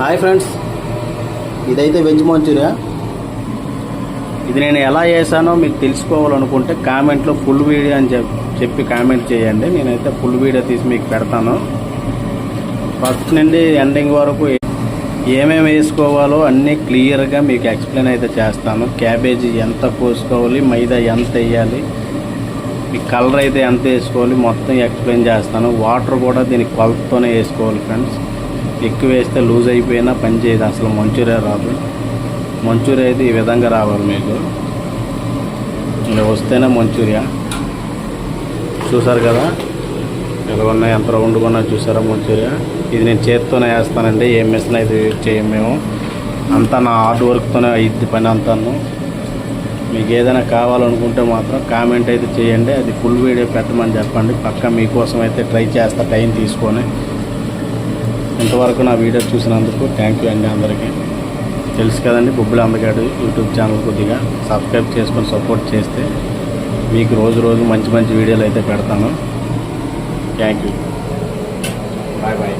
Hi friends. ఇదైతే veg Manchuria? ఇది నేను ఎలా చేశానో మీకు తెలుసుకోవాలనుకుంటే కామెంట్లో ఫుల్ వీడియో అని చెప్పి కామెంట్ చేయండి. నేనైతే ఫుల్ వీడియో తీసి మీకు పెడతాను. ఫస్ట్ నుండి ఎండింగ్ వరకు ఏమేమి వేసుకోవాలో అన్నీ క్లియర్గా మీకు ఎక్స్ప్లెయిన్ అయితే చేస్తాను. క్యాబేజీ ఎంత కోసుకోవాలి మైదా ఎంత వేయాలి ఈ కలర్ అయితే ఎంత వేసుకోవాలి మొత్తం ఎక్స్ప్లెయిన్ చేస్తాను. వాటర్ కూడా దీనికి కొలతతోనే వేసుకోవాలి ఫ్రెండ్స్. ఎక్కువ వేస్తే లూజ్ అయిపోయినా పని చేయదు. అసలు మంచూరియా రాదు. మంచూరియా అయితే ఈ విధంగా రావాలి మీకు. ఇంకా వస్తేనే మంచూరియా. చూసారు కదా? ఎలా ఉన్నాయి? ఎంత రౌండ్గా చూసారా మంచూరియా? ఇది నేను చేత్తోనే వేస్తానండి. ఏ మిషన్ అయితే యూజ్ చేయం మేము. అంతా నా హార్డ్ వర్క్తోనే అయ్యిద్ది పని అంతాను. మీకు ఏదైనా కావాలనుకుంటే మాత్రం కామెంట్ అయితే చేయండి. అది ఫుల్ వీడియో పెట్టమని చెప్పండి. పక్క మీకోసం అయితే ట్రై చేస్తా. టైం తీసుకొని. ఇంతవరకు నా వీడియో చూసినందుకు థ్యాంక్ యూ అండి అందరికీ. తెలుసు కదండి బొబ్బుల అందగాడు యూట్యూబ్ ఛానల్ కొద్దిగా సబ్స్క్రైబ్ చేసుకొని సపోర్ట్ చేస్తే మీకు రోజు రోజు మంచి మంచి వీడియోలు అయితే పెడతాను. Thank you. Bye bye.